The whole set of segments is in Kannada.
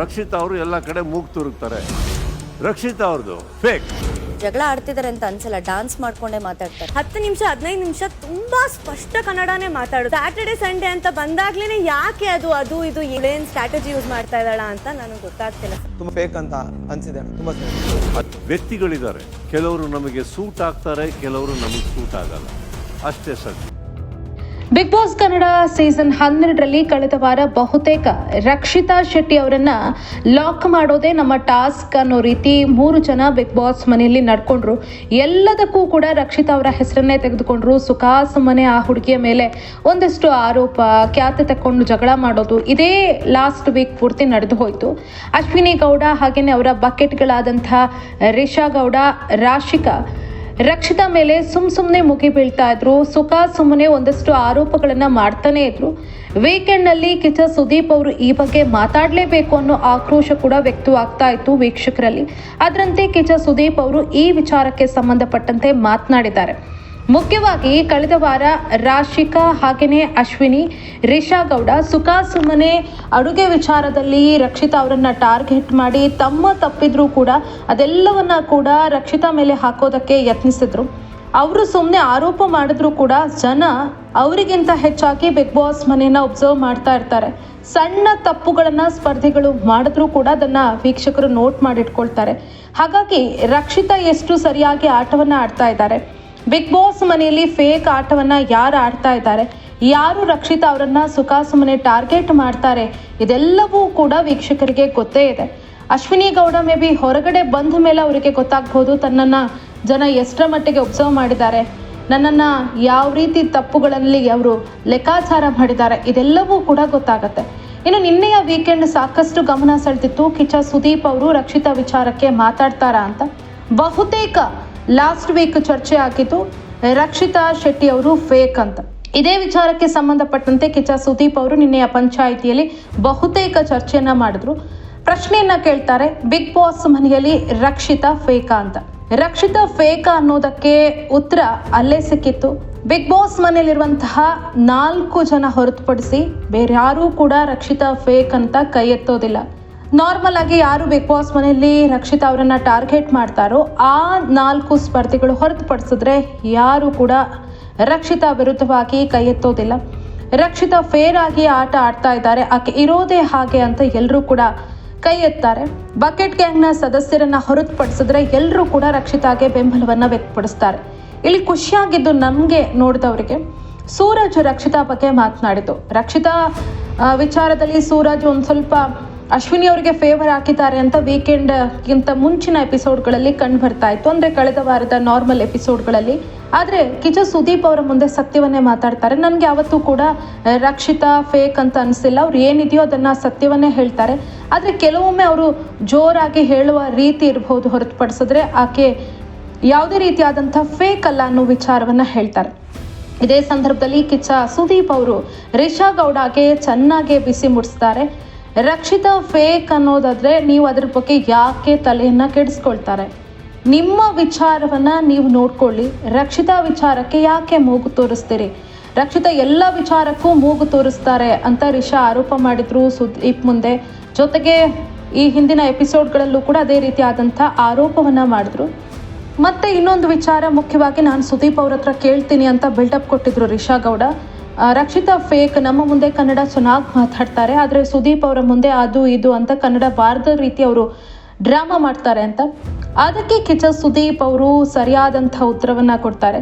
ರಕ್ಷಿತಾ ಅವರು ಎಲ್ಲ ಕಡೆ ಮೂಗ್ ತುರುಕ್ತಾರೆ. ರಕ್ಷಿತ್ ಅವ್ರದ್ದು ಫೇಕ್ ಜಗಳ ಆಡ್ತಿದ್ದಾರೆ ಅಂತ ಅನ್ಸಲ್ಲ ಡಾನ್ಸ್ ಮಾಡ್ಕೊಂಡೇ ಮಾತಾಡ್ತಾರೆ. ಹತ್ತು ನಿಮಿಷ ಹದಿನೈದು ನಿಮಿಷ ತುಂಬಾ ಸ್ಪಷ್ಟ ಕನ್ನಡನೇ ಮಾತಾಡೋದು ಸ್ಯಾಟರ್ಡೆ ಸಂಡೇ ಅಂತ ಬಂದಾಗ್ಲೇನೆ ಯಾಕೆ ಅದು ಅದು ಇದು ಏನ್ ಸ್ಟ್ರಾಟಜಿ ಯೂಸ್ ಮಾಡ್ತಾ ಇದ್ದಾಳ ಅಂತ ನನಗೆ ಗೊತ್ತಾಗ್ತಿಲ್ಲ. ತುಂಬಾ ಫೇಕ್ ಅಂತ ಅನ್ಸಿದೆ ತುಂಬಾ ವ್ಯಕ್ತಿಗಳಿದ್ದಾರೆ. ಕೆಲವರು ನಮಗೆ ಸೂಟ್ ಆಗ್ತಾರೆ ಕೆಲವರು ನಮಗೆ ಸೂಟ್ ಆಗಲ್ಲ. ಅಷ್ಟೇ ಸತ್ಯ. ಬಿಗ್ ಬಾಸ್ ಕನ್ನಡ ಸೀಸನ್ ಹನ್ನೆರಡರಲ್ಲಿ ಕಳೆದ ವಾರ ಬಹುತೇಕ ರಕ್ಷಿತಾ ಶೆಟ್ಟಿ ಅವರನ್ನ ಲಾಕ್ ಮಾಡೋದೇ ನಮ್ಮ ಟಾಸ್ಕ್ ಅನ್ನೋ ರೀತಿ ಮೂರು ಜನ ಬಿಗ್ ಬಾಸ್ ಮನೆಯಲ್ಲಿ ನಡ್ಕೊಂಡ್ರು. ಎಲ್ಲದಕ್ಕೂ ಕೂಡ ರಕ್ಷಿತಾ ಅವರ ಹೆಸರನ್ನೇ ತೆಗೆದುಕೊಂಡ್ರು. ಮನೆ ಆ ಹುಡುಗಿಯ ಮೇಲೆ ಒಂದಷ್ಟು ಆರೋಪ, ಖ್ಯಾತೆ ತಕ್ಕೊಂಡು ಜಗಳ ಮಾಡೋದು, ಇದೇ ಲಾಸ್ಟ್ ವೀಕ್ ಪೂರ್ತಿ ನಡೆದು ಹೋಯಿತು. ಅಶ್ವಿನಿ ಗೌಡ ಹಾಗೆಯೇ ಅವರ ಬಕೆಟ್ಗಳಾದಂಥ ರಿಷಾ ಗೌಡ, ರಾಶಿಕಾ ರಕ್ಷಿತಾ ಮೇಲೆ ಸುಮ್ ಸುಮ್ಮನೆ ಮುಗಿ ಬೀಳ್ತಾ ಇದ್ರು. ಸುಖ ಸುಮ್ಮನೆ ಒಂದಷ್ಟು ಆರೋಪಗಳನ್ನ ಮಾಡ್ತಾನೆ ಇದ್ರು. ವೀಕೆಂಡ್ನಲ್ಲಿ ಕಿಚ್ಚ ಸುದೀಪ್ ಅವರು ಈ ಬಗ್ಗೆ ಮಾತಾಡಲೇಬೇಕು ಅನ್ನೋ ಆಕ್ರೋಶ ಕೂಡ ವ್ಯಕ್ತವಾಗ್ತಾ ಇತ್ತು ವೀಕ್ಷಕರಲ್ಲಿ. ಅದರಂತೆ ಕಿಚ್ಚ ಸುದೀಪ್ ಅವರು ಈ ವಿಚಾರಕ್ಕೆ ಸಂಬಂಧಪಟ್ಟಂತೆ ಮಾತನಾಡಿದ್ದಾರೆ. ಮುಖ್ಯವಾಗಿ ಕಳೆದ ವಾರ ರಾಶಿಕಾ ಹಾಗೆಯೇ ಅಶ್ವಿನಿ, ರಿಷಾ ಗೌಡ ಸುಖ ಸುಮ್ಮನೆ ಅಡುಗೆ ವಿಚಾರದಲ್ಲಿ ರಕ್ಷಿತಾ ಅವರನ್ನ ಟಾರ್ಗೆಟ್ ಮಾಡಿ ತಮ್ಮ ತಪ್ಪಿದ್ರೂ ಕೂಡ ಅದೆಲ್ಲವನ್ನ ಕೂಡ ರಕ್ಷಿತಾ ಮೇಲೆ ಹಾಕೋದಕ್ಕೆ ಯತ್ನಿಸಿದ್ರು. ಅವರು ಸುಮ್ಮನೆ ಆರೋಪ ಮಾಡಿದ್ರು ಕೂಡ ಜನ ಅವರಿಗಿಂತ ಹೆಚ್ಚಾಗಿ ಬಿಗ್ ಬಾಸ್ ಮನೆಯನ್ನ ಒಬ್ಸರ್ವ್ ಮಾಡ್ತಾ ಇರ್ತಾರೆ. ಸಣ್ಣ ತಪ್ಪುಗಳನ್ನ, ಸ್ಪರ್ಧಿಗಳು ಮಾಡಿದ್ರು ಕೂಡ ಅದನ್ನ ವೀಕ್ಷಕರು ನೋಟ್ ಮಾಡಿಟ್ಕೊಳ್ತಾರೆ. ಹಾಗಾಗಿ ರಕ್ಷಿತಾ ಎಷ್ಟು ಸರಿಯಾಗಿ ಆಟವನ್ನ ಆಡ್ತಾ ಇದ್ದಾರೆ. ಬಿಗ್ ಬಾಸ್ ಮನೆಯಲ್ಲಿ ಫೇಕ್ ಆಟವನ್ನ ಯಾರು ಆಡ್ತಾ ಇದ್ದಾರೆ? ಯಾರು ರಕ್ಷಿತಾ ಅವರನ್ನ ಸುಖಾಸುಮ್ಮನೆ ಟಾರ್ಗೆಟ್ ಮಾಡ್ತಾರೆ? ಇದೆಲ್ಲವೂ ಕೂಡ ವೀಕ್ಷಕರಿಗೆ ಗೊತ್ತೇ ಇದೆ. ಅಶ್ವಿನಿ ಗೌಡ ಮೇ ಬಿ ಹೊರಗಡೆ ಬಂದ ಮೇಲೆ ಅವರಿಗೆ ಗೊತ್ತಾಗ್ಬೋದು ತನ್ನನ್ನ ಜನ ಎಷ್ಟರ ಮಟ್ಟಿಗೆ ಒಬ್ಸರ್ವ್ ಮಾಡಿದ್ದಾರೆ. ನನ್ನನ್ನು ಯಾವ ರೀತಿ ತಪ್ಪುಗಳಲ್ಲಿ ಅವರು ಲೆಕ್ಕಾಚಾರ ಮಾಡಿದ್ದಾರೆ, ಇದೆಲ್ಲವೂ ಕೂಡ ಗೊತ್ತಾಗತ್ತೆ. ಇನ್ನು ನಿನ್ನೆಯ ವೀಕೆಂಡ್ ಸಾಕಷ್ಟು ಗಮನ ಸೆಳೆದಿತ್ತು. ಕಿಚ್ಚ ಸುದೀಪ್ ಅವರು ರಕ್ಷಿತಾ ವಿಚಾರಕ್ಕೆ ಮಾತಾಡ್ತಾರಾ ಅಂತ. ಬಹುತೇಕ ಲಾಸ್ಟ್ ವೀಕ್ ಚರ್ಚೆ ಆಗಿತ್ತು ರಕ್ಷಿತಾ ಶೆಟ್ಟಿ ಅವರು ಫೇಕ್ ಅಂತ. ಇದೇ ವಿಚಾರಕ್ಕೆ ಸಂಬಂಧಪಟ್ಟಂತೆ ಕಿಚ್ಚ ಸುದೀಪ್ ಅವರು ನಿನ್ನೆಯ ಪಂಚಾಯಿತಿಯಲ್ಲಿ ಬಹುತೇಕ ಚರ್ಚೆಯನ್ನ ಮಾಡಿದ್ರು. ಪ್ರಶ್ನೆಯನ್ನ ಕೇಳ್ತಾರೆ ಬಿಗ್ ಬಾಸ್ ಮನೆಯಲ್ಲಿ ರಕ್ಷಿತಾ ಫೇಕಾ ಅಂತ. ರಕ್ಷಿತಾ ಫೇಕಾ ಅನ್ನೋದಕ್ಕೆ ಉತ್ತರ ಅಲ್ಲೇ ಸಿಕ್ಕಿತ್ತು. ಬಿಗ್ ಬಾಸ್ ಮನೆಯಲ್ಲಿರುವಂತಹ ನಾಲ್ಕು ಜನ ಹೊರತುಪಡಿಸಿ ಬೇರೆ ಯಾರೂ ಕೂಡ ರಕ್ಷಿತಾ ಫೇಕ್ ಅಂತ ಕೈ ಎತ್ತೋದಿಲ್ಲ. ನಾರ್ಮಲ್ ಆಗಿ ಯಾರು ಬಿಗ್ ಬಾಸ್ ಮನೆಯಲ್ಲಿ ರಕ್ಷಿತಾ ಅವರನ್ನ ಟಾರ್ಗೆಟ್ ಮಾಡ್ತಾರೋ ಆ ನಾಲ್ಕು ಸ್ಪರ್ಧಿಗಳು ಹೊರತುಪಡಿಸಿದ್ರೆ ಯಾರು ಕೂಡ ರಕ್ಷಿತಾ ವಿರುದ್ಧವಾಗಿ ಕೈ ಎತ್ತೋದಿಲ್ಲ. ರಕ್ಷಿತಾ ಫೇರ್ ಆಗಿ ಆಟ ಆಡ್ತಾ ಇದ್ದಾರೆ. ಆಕೆ ಇರೋದೇ ಹಾಗೆ ಅಂತ ಎಲ್ಲರೂ ಕೂಡ ಕೈ ಎತ್ತಾರೆ. ಬಕೆಟ್ ಗ್ಯಾಂಗ್ನ ಸದಸ್ಯರನ್ನ ಹೊರತುಪಡಿಸಿದ್ರೆ ಎಲ್ಲರೂ ಕೂಡ ರಕ್ಷಿತಾಗೆ ಬೆಂಬಲವನ್ನ ವ್ಯಕ್ತಪಡಿಸ್ತಾರೆ. ಇಲ್ಲಿ ಖುಷಿಯಾಗಿದ್ದು ನಮಗೆ ನೋಡಿದವರಿಗೆ, ಸೂರಜ್ ರಕ್ಷಿತಾ ಬಗ್ಗೆ ಮಾತನಾಡಿತು ರಕ್ಷಿತಾ ವಿಚಾರದಲ್ಲಿ ಸೂರಜ್ ಒಂದು ಸ್ವಲ್ಪ ಅಶ್ವಿನಿ ಅವರಿಗೆ ಫೇವರ್ ಹಾಕಿದ್ದಾರೆ ಅಂತ ವೀಕೆಂಡ್ ಗಿಂತ ಮುಂಚಿನ ಎಪಿಸೋಡ್ಗಳಲ್ಲಿ ಕಂಡು ಬರ್ತಾ ಇತ್ತು. ಅಂದ್ರೆ ಕಳೆದ ವಾರದ ನಾರ್ಮಲ್ ಎಪಿಸೋಡ್ಗಳಲ್ಲಿ ಆದ್ರೆ ಕಿಚ ಸುದೀಪ್ ಅವರ ಮುಂದೆ ಸತ್ಯವನ್ನೇ ಮಾತಾಡ್ತಾರೆ. ನನಗೆ ಯಾವತ್ತೂ ಕೂಡ ರಕ್ಷಿತಾ, ಫೇಕ್ ಅಂತ ಅನಿಸಿಲ್ಲ. ಅವ್ರು ಏನಿದೆಯೋ ಅದನ್ನ ಸತ್ಯವನ್ನೇ ಹೇಳ್ತಾರೆ. ಆದ್ರೆ ಕೆಲವೊಮ್ಮೆ ಅವರು ಜೋರಾಗಿ ಹೇಳುವ ರೀತಿ ಇರಬಹುದು ಹೊರತುಪಡಿಸಿದ್ರೆ ಆಕೆ ಯಾವುದೇ ರೀತಿಯಾದಂಥ ಫೇಕ್ ಅಲ್ಲ ಅನ್ನೋ ವಿಚಾರವನ್ನ ಹೇಳ್ತಾರೆ. ಇದೇ ಸಂದರ್ಭದಲ್ಲಿ ಕಿಚ್ಚ ಸುದೀಪ್ ಅವರು ರಿಷಾ ಗೌಡಾಗೆ ಚೆನ್ನಾಗಿ ಬಿಸಿ ಮುಡಿಸ್ತಾರೆ. ರಕ್ಷಿತಾ ಫೇಕ್ ಅನ್ನೋದಾದ್ರೆ ನೀವು ಅದ್ರ ಬಗ್ಗೆ ಯಾಕೆ ತಲೆಯನ್ನ ಕೆಡಿಸ್ಕೊಳ್ತಾರೆ? ನಿಮ್ಮ ವಿಚಾರವನ್ನ ನೀವು ನೋಡ್ಕೊಳ್ಳಿ. ರಕ್ಷಿತಾ ವಿಚಾರಕ್ಕೆ ಯಾಕೆ ಮೂಗು ತೋರಿಸ್ತೀರಿ? ರಕ್ಷಿತಾ ಎಲ್ಲ ವಿಚಾರಕ್ಕೂ ಮೂಗು ತೋರಿಸ್ತಾರೆ ಅಂತ ರಿಷಾ ಆರೋಪ ಮಾಡಿದ್ರು ಸುದೀಪ್ ಮುಂದೆ. ಜೊತೆಗೆ ಈ ಹಿಂದಿನ ಎಪಿಸೋಡ್ಗಳಲ್ಲೂ ಕೂಡ ಅದೇ ರೀತಿಯಾದಂಥ ಆರೋಪವನ್ನ ಮಾಡಿದ್ರು. ಮತ್ತೆ ಇನ್ನೊಂದು ವಿಚಾರ ಮುಖ್ಯವಾಗಿ ನಾನು ಸುದೀಪ್ ಅವ್ರ ಹತ್ರ ಕೇಳ್ತೀನಿ ಅಂತ ಬಿಲ್ಡಪ್ ಕೊಟ್ಟಿದ್ರು ರಿಷಾ ಗೌಡ. ರಕ್ಷಿತಾ ಫೇಕ್ ನಮ್ಮ ಮುಂದೆ ಕನ್ನಡ ಚೆನ್ನಾಗಿ ಮಾತಾಡ್ತಾರೆ, ಆದರೆ ಸುದೀಪ್ ಅವರ ಮುಂದೆ ಅದು ಇದು ಅಂತ ಕನ್ನಡ ಬಾರದ ರೀತಿ ಅವರು ಡ್ರಾಮಾ ಮಾಡ್ತಾರೆ ಅಂತ. ಅದಕ್ಕೆ ಕಿಚ್ಚ ಸುದೀಪ್ ಅವರು ಸರಿಯಾದಂಥ ಉತ್ತರವನ್ನು ಕೊಡ್ತಾರೆ.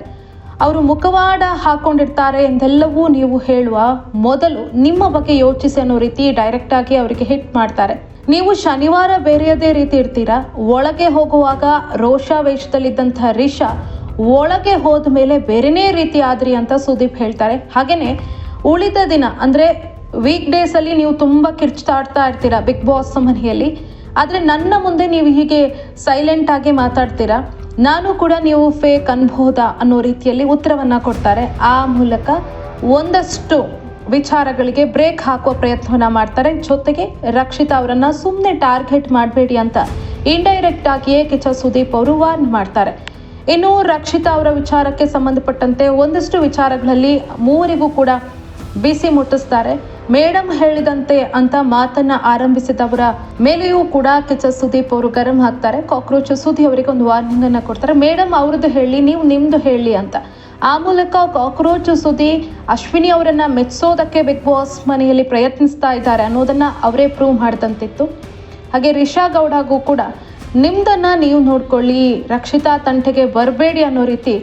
ಅವರು ಮುಖವಾಡ ಹಾಕೊಂಡಿರ್ತಾರೆ ಎಂದೆಲ್ಲವೂ ನೀವು ಹೇಳುವ ಮೊದಲು ನಿಮ್ಮ ಬಗ್ಗೆ ಯೋಚಿಸಿ ಅನ್ನೋ ರೀತಿ ಡೈರೆಕ್ಟ್ ಆಗಿ ಅವರಿಗೆ ಹಿಟ್ ಮಾಡ್ತಾರೆ. ನೀವು ಶನಿವಾರ ಬೇರೆಯದೇ ರೀತಿ ಇರ್ತೀರಾ? ಒಳಗೆ ಹೋಗುವಾಗ ರೋಷಾವೇಶದಲ್ಲಿದ್ದಂಥ ರಿಷಾ ಒಳಗೆ ಹೋದ ಮೇಲೆ ಬೇರೆನೇ ರೀತಿ ಆದ್ರಿ ಅಂತ ಸುದೀಪ್ ಹೇಳ್ತಾರೆ. ಹಾಗೇನೆ ಉಳಿದ ದಿನ, ಅಂದ್ರೆ ವೀಕ್ ಡೇಸ್ ಅಲ್ಲಿ ನೀವು ತುಂಬಾ ಕಿರ್ಚಾಡ್ತಾ ಇರ್ತೀರಾ ಬಿಗ್ ಬಾಸ್ ಮನೆಯಲ್ಲಿ. ಆದ್ರೆ ನನ್ನ ಮುಂದೆ ನೀವು ಹೀಗೆ ಸೈಲೆಂಟ್ ಆಗಿ ಮಾತಾಡ್ತೀರಾ? ನಾನು ಕೂಡ ನೀವು ಫೇಕ್ ಅನ್ಬಹುದಾ ಅನ್ನೋ ರೀತಿಯಲ್ಲಿ ಉತ್ತರವನ್ನ ಕೊಡ್ತಾರೆ. ಆ ಮೂಲಕ ಒಂದಷ್ಟು ವಿಚಾರಗಳಿಗೆ ಬ್ರೇಕ್ ಹಾಕುವ ಪ್ರಯತ್ನವನ್ನ ಮಾಡ್ತಾರೆ. ಜೊತೆಗೆ ರಕ್ಷಿತಾ ಅವರನ್ನ ಸುಮ್ಮನೆ ಟಾರ್ಗೆಟ್ ಮಾಡಬೇಡಿ ಅಂತ ಇಂಡೈರೆಕ್ಟ್ ಆಗಿಯೇ ಕಿಚ ಸುದೀಪ್ ಅವರು ವಾರ್ನ್ ಮಾಡ್ತಾರೆ. ಇನ್ನು ರಕ್ಷಿತಾ ಅವರ ವಿಚಾರಕ್ಕೆ ಸಂಬಂಧಪಟ್ಟಂತೆ ಒಂದಷ್ಟು ವಿಚಾರಗಳಲ್ಲಿ ಮೂವರಿಗೂ ಕೂಡ ಬಿಸಿ ಮುಟ್ಟಿಸ್ತಾರೆ. ಮೇಡಮ್ ಹೇಳಿದಂತೆ ಅಂತ ಮಾತನ್ನ ಆರಂಭಿಸಿದವರ ಮೇಲೆಯೂ ಕೂಡ ಕಿಚ್ಚ ಸುದೀಪ್ ಅವರು ಗರಂ ಹಾಕ್ತಾರೆ ಕಾಕ್ರೋಚ್ ಸುದಿ ಅವರಿಗೆ ಒಂದು ವಾರ್ನಿಂಗ್ ಅನ್ನ ಕೊಡ್ತಾರೆ. ಮೇಡಮ್ ಅವ್ರದ್ದು ಹೇಳಿ, ನೀವು ನಿಮ್ದು ಹೇಳಿ ಅಂತ. ಆ ಮೂಲಕ ಕಾಕ್ರೋಚ್ ಸುದಿ ಅಶ್ವಿನಿ ಅವರನ್ನ ಮೆಚ್ಚಿಸೋದಕ್ಕೆ ಬಿಗ್ ಬಾಸ್ ಮನೆಯಲ್ಲಿ ಪ್ರಯತ್ನಿಸ್ತಾ ಇದ್ದಾರೆ ಅನ್ನೋದನ್ನ ಅವರೇ ಪ್ರೂವ್ ಮಾಡಿದಂತಿತ್ತು. ಹಾಗೆ ರಿಷಾ ಗೌಡಗೂ ಕೂಡ ನಿಮ್ದನ್ನ ನೀವು ನೋಡ್ಕೊಳ್ಳಿ, ರಕ್ಷಿತಾ ತಂಟೆಗೆ ಬರಬೇಡಿ ಅನ್ನೋ ರೀತಿ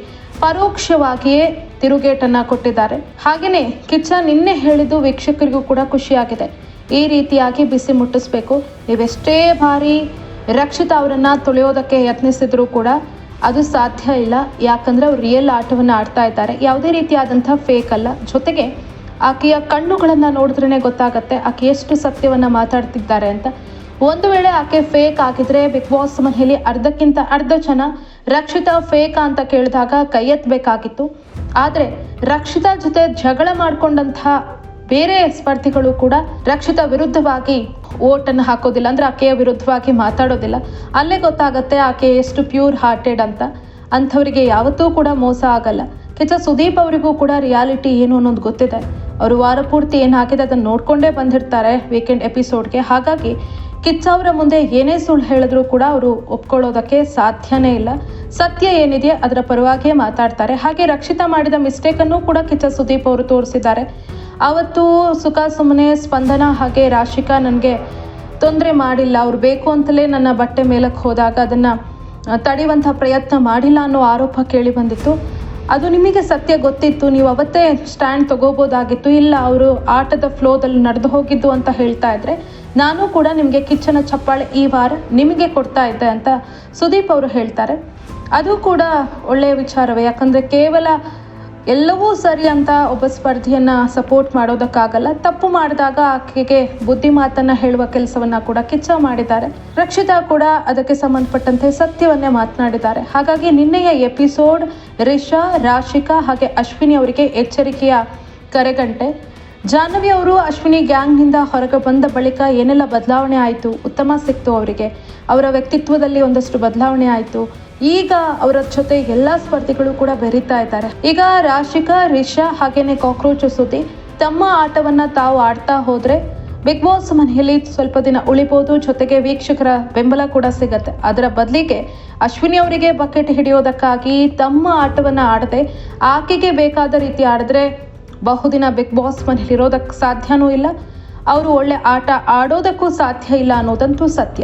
ಪರೋಕ್ಷವಾಗಿಯೇ ತಿರುಗೇಟನ್ನು ಕೊಟ್ಟಿದ್ದಾರೆ. ಹಾಗೆಯೇ ಕಿಚ್ಚ ನಿನ್ನೆ ಹೇಳಿದ್ದು ವೀಕ್ಷಕರಿಗೂ ಕೂಡ ಖುಷಿಯಾಗಿದೆ. ಈ ರೀತಿಯಾಗಿ ಬಿಸಿ ಮುಟ್ಟಿಸ್ಬೇಕು. ನೀವೆಷ್ಟೇ ಬಾರಿ ರಕ್ಷಿತಾ ಅವರನ್ನು ತೊಳೆಯೋದಕ್ಕೆ ಯತ್ನಿಸಿದ್ರು ಕೂಡ ಅದು ಸಾಧ್ಯ ಇಲ್ಲ. ಯಾಕಂದ್ರೆ ಅವ್ರು ರಿಯಲ್ ಆಟವನ್ನು ಆಡ್ತಾ ಇದ್ದಾರೆ. ಯಾವುದೇ ರೀತಿಯಾದಂಥ ಫೇಕ್ ಅಲ್ಲ. ಜೊತೆಗೆ ಆಕೆಯ ಕಣ್ಣುಗಳನ್ನು ನೋಡಿದ್ರೇ ಗೊತ್ತಾಗತ್ತೆ, ಆಕೆ ಎಷ್ಟು ಸತ್ಯವನ್ನು ಮಾತಾಡ್ತಿದ್ದಾರೆ ಅಂತ. ಒಂದು ವೇಳೆ ಆಕೆ ಫೇಕ್ ಆಗಿದ್ರೆ ಬಿಗ್ ಬಾಸ್ ಮನೆಯಲ್ಲಿ ಅರ್ಧಕ್ಕಿಂತ ಅರ್ಧ ಜನ ರಕ್ಷಿತಾ ಫೇಕ್ ಅಂತ ಕೇಳಿದಾಗ ಕೈ ಎತ್ತಬೇಕಾಗಿತ್ತು. ಆದರೆ ರಕ್ಷಿತಾ ಜೊತೆ ಜಗಳ ಮಾಡ್ಕೊಂಡಂತಹ ಬೇರೆ ಸ್ಪರ್ಧಿಗಳು ಕೂಡ ರಕ್ಷಿತಾ ವಿರುದ್ಧವಾಗಿ ಓಟನ್ನು ಹಾಕೋದಿಲ್ಲ. ಅಂದ್ರೆ ಆಕೆಯ ವಿರುದ್ಧವಾಗಿ ಮಾತಾಡೋದಿಲ್ಲ. ಅಲ್ಲೇ ಗೊತ್ತಾಗತ್ತೆ ಆಕೆ ಎಷ್ಟು ಪ್ಯೂರ್ ಹಾರ್ಟೆಡ್ ಅಂತ. ಅಂಥವರಿಗೆ ಯಾವತ್ತೂ ಕೂಡ ಮೋಸ ಆಗಲ್ಲ. ಕೆಚ್ಚ ಸುದೀಪ್ ಅವರಿಗೂ ಕೂಡ ರಿಯಾಲಿಟಿ ಏನು ಅನ್ನೋದು ಗೊತ್ತಿದೆ. ಅವರು ವಾರ ಪೂರ್ತಿ ಏನಾಗಿದೆ ಅದನ್ನು ನೋಡಿಕೊಂಡೇ ಬಂದಿರ್ತಾರೆ ವೀಕೆಂಡ್ ಎಪಿಸೋಡ್ಗೆ ಹಾಗಾಗಿ ಕಿಚ್ಚ ಅವರ ಮುಂದೆ ಏನೇ ಸುಳ್ಳು ಹೇಳಿದ್ರು ಕೂಡ ಅವರು ಒಪ್ಕೊಳ್ಳೋದಕ್ಕೆ ಸಾಧ್ಯನೇ ಇಲ್ಲ. ಸತ್ಯ ಏನಿದೆ ಅದರ ಪರವಾಗಿಯೇ ಮಾತಾಡ್ತಾರೆ. ಹಾಗೆ ರಕ್ಷಿತಾ ಮಾಡಿದ ಮಿಸ್ಟೇಕನ್ನು ಕೂಡ ಕಿಚ್ಚ ಸುದೀಪ್ ಅವರು ತೋರಿಸಿದ್ದಾರೆ. ಅವತ್ತು ಸುಖ ಸುಮ್ಮನೆ ಸ್ಪಂದನ ಹಾಗೆ ರಾಶಿಕಾ ನನಗೆ ತೊಂದರೆ ಮಾಡಿಲ್ಲ, ಅವ್ರು ಬೇಕು ಅಂತಲೇ ನನ್ನ ಬಟ್ಟೆ ಮೇಲಕ್ಕೆ ಹೋದಾಗ ಅದನ್ನು ತಡೆಯುವಂಥ ಪ್ರಯತ್ನ ಮಾಡಿಲ್ಲ ಅನ್ನೋ ಆರೋಪ ಕೇಳಿ ಬಂದಿತ್ತು. ಅದು ನಿಮಗೆ ಸತ್ಯ ಗೊತ್ತಿತ್ತು, ನೀವು ಅವತ್ತೇ ಸ್ಟ್ಯಾಂಡ್ ತಗೋಬೋದಾಗಿತ್ತು, ಇಲ್ಲ ಅವರು ಆಟದ ಫ್ಲೋದಲ್ಲಿ ನಡೆದು ಹೋಗಿದ್ದು ಅಂತ ಹೇಳ್ತಾ ಇದ್ರೆ, ನಾನು ಕೂಡ ನಿಮಗೆ ಕಿಚ್ಚನ ಚಪ್ಪಾಳೆ ಈ ವಾರ ನಿಮಗೆ ಕೊಡ್ತಾ ಇದ್ದೆ ಅಂತ ಸುದೀಪ್ ಅವರು ಹೇಳ್ತಾರೆ. ಅದು ಕೂಡ ಒಳ್ಳೆಯ ವಿಚಾರವೇ, ಯಾಕಂದರೆ ಕೇವಲ ಎಲ್ಲವೂ ಸರಿ ಅಂತ ಒಬ್ಬ ಸ್ಪರ್ಧಿಯನ್ನು ಸಪೋರ್ಟ್ ಮಾಡೋದಕ್ಕಾಗಲ್ಲ. ತಪ್ಪು ಮಾಡಿದಾಗ ಆಕೆಗೆ ಬುದ್ಧಿ ಮಾತನ್ನ ಹೇಳುವ ಕೆಲಸವನ್ನ ಕೂಡ ಕಿಚ್ಚ ಮಾಡಿದ್ದಾರೆ. ರಕ್ಷಿತಾ ಕೂಡ ಅದಕ್ಕೆ ಸಂಬಂಧಪಟ್ಟಂತೆ ಸತ್ಯವನ್ನೇ ಮಾತನಾಡಿದ್ದಾರೆ. ಹಾಗಾಗಿ ನಿನ್ನೆಯ ಎಪಿಸೋಡ್ ರಿಷಾ, ರಾಶಿಕಾ ಹಾಗೆ ಅಶ್ವಿನಿ ಅವರಿಗೆ ಎಚ್ಚರಿಕೆಯ ಕರೆಗಂಟೆ. ಜಾಹ್ನವಿ ಅವರು ಅಶ್ವಿನಿ ಗ್ಯಾಂಗ್ನಿಂದ ಹೊರಗೆ ಬಂದ ಬಳಿಕ ಏನೆಲ್ಲ ಬದಲಾವಣೆ ಆಯಿತು? ಉತ್ತಮ ಸಿಕ್ತು ಅವರಿಗೆ. ಅವರ ವ್ಯಕ್ತಿತ್ವದಲ್ಲಿ ಒಂದಷ್ಟು ಬದಲಾವಣೆ ಆಯಿತು. ಈಗ ಅವರ ಜೊತೆ ಎಲ್ಲ ಸ್ಪರ್ಧಿಗಳು ಕೂಡ ಬೆರೀತಾ ಇದ್ದಾರೆ. ಈಗ ರಾಶಿಕಾ, ರಿಷಾ ಹಾಗೇನೆ ಕಾಕ್ರೋಚ್ ಸುದ್ದಿ. ತಮ್ಮ ಆಟವನ್ನ ತಾವು ಆಡ್ತಾ ಹೋದ್ರೆ ಬಿಗ್ ಬಾಸ್ ಮನೆಯಲ್ಲಿ ಸ್ವಲ್ಪ ದಿನ ಉಳಿಬಹುದು ಜೊತೆಗೆ ವೀಕ್ಷಕರ ಬೆಂಬಲ ಕೂಡ ಸಿಗತ್ತೆ. ಅದರ ಬದಲಿಗೆ ಅಶ್ವಿನಿ ಅವರಿಗೆ ಬಕೆಟ್ ಹಿಡಿಯೋದಕ್ಕಾಗಿ ತಮ್ಮ ಆಟವನ್ನ ಆಡದೆ ಆಕೆಗೆ ಬೇಕಾದ ರೀತಿ ಆಡಿದ್ರೆ ಬಹುದಿನ ಬಿಗ್ ಬಾಸ್ ಮನೆಯಲ್ಲಿರೋದಕ್ಕೆ ಇರೋದಕ್ಕೆ ಸಾಧ್ಯನೂ ಇಲ್ಲ. ಅವರು ಒಳ್ಳೆ ಆಟ ಆಡೋದಕ್ಕೂ ಸಾಧ್ಯ ಇಲ್ಲ ಅನ್ನೋದಂತೂ ಸತ್ಯ.